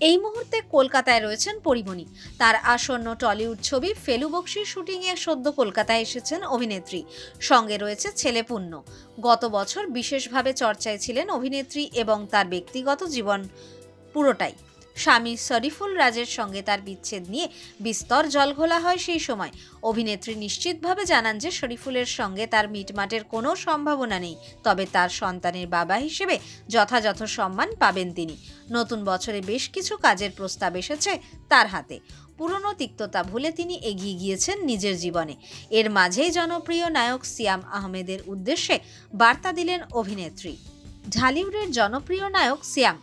এই মুহূর্তে কলকাতায় রয়েছেন পরিমণি। তার আসন্ন টলিউড ছবি ফেলু বক্সির শুটিংয়ে সদ্য কলকাতায় এসেছেন অভিনেত্রী। সঙ্গে রয়েছে ছেলে পুণ্য। গত বছর বিশেষভাবে চর্চায় ছিলেন অভিনেত্রী এবং তার ব্যক্তিগত জীবন পুরোটাই। স্বামী শরীফুল রাজের সঙ্গে তার বিচ্ছেদ নিয়ে বিস্তর জলঘোলা হয় সেই সময়। অভিনেত্রী নিশ্চিতভাবে জানান যে শরীফুলের সঙ্গে তার মিটমাটের কোনো সম্ভাবনা নেই, তবে তার সন্তানের বাবা হিসেবে যথাযথ সম্মান পাবেন তিনি। নতুন বছরে বেশ কিছু কাজের প্রস্তাব এসেছে তার হাতে। পুরনো তিক্ততা ভুলে তিনি এগিয়ে গিয়েছেন নিজের জীবনে। এর মাঝেই জনপ্রিয় নায়ক সিয়াম আহমেদের উদ্দেশ্যে বার্তা দিলেন অভিনেত্রী। ঢালিউডের জনপ্রিয় নায়ক সিয়াম,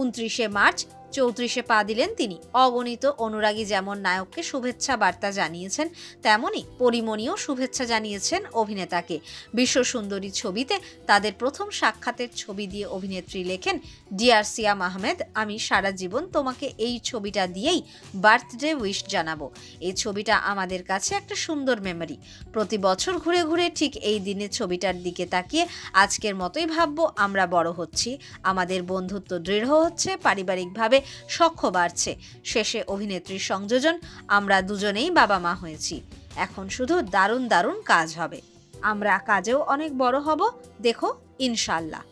উনত্রিশে মার্চ চৌত্রিশে পা দিলেন তিনি। অগণিত অনুরাগী যেমন নায়ককে শুভেচ্ছা বার্তা জানিয়েছেন তেমনই পরিমণীয় শুভেচ্ছা জানিয়েছেন অভিনেতাকে। বিশ্ব সুন্দরী ছবিতে তাদের প্রথম সাক্ষাতের ছবি দিয়ে অভিনেত্রী লেখেন, ডিয়ার সিয়াম আহমেদ, আমি সারা জীবন তোমাকে এই ছবিটা দিয়েই বার্থডে উইশ জানাব। এই ছবিটা আমাদের কাছে একটা সুন্দর মেমরি। প্রতি বছর ঘুরে ঘুরে ঠিক এই দিনে ছবিটার দিকে তাকিয়ে আজকের মতোই ভাববো আমরা বড় হচ্ছি। আমাদের বন্ধুত্ব দৃঢ় হচ্ছে, পারিবারিকভাবে সখ্য বাড়ছে। শেষে অভিনেত্রীর সংযোজন, আমরা দুজনেই বাবা মা হয়েছি। এখন শুধু দারুণ দারুণ কাজ হবে। আমরা কাজেও অনেক বড় হব, দেখো, ইনশাল্লাহ।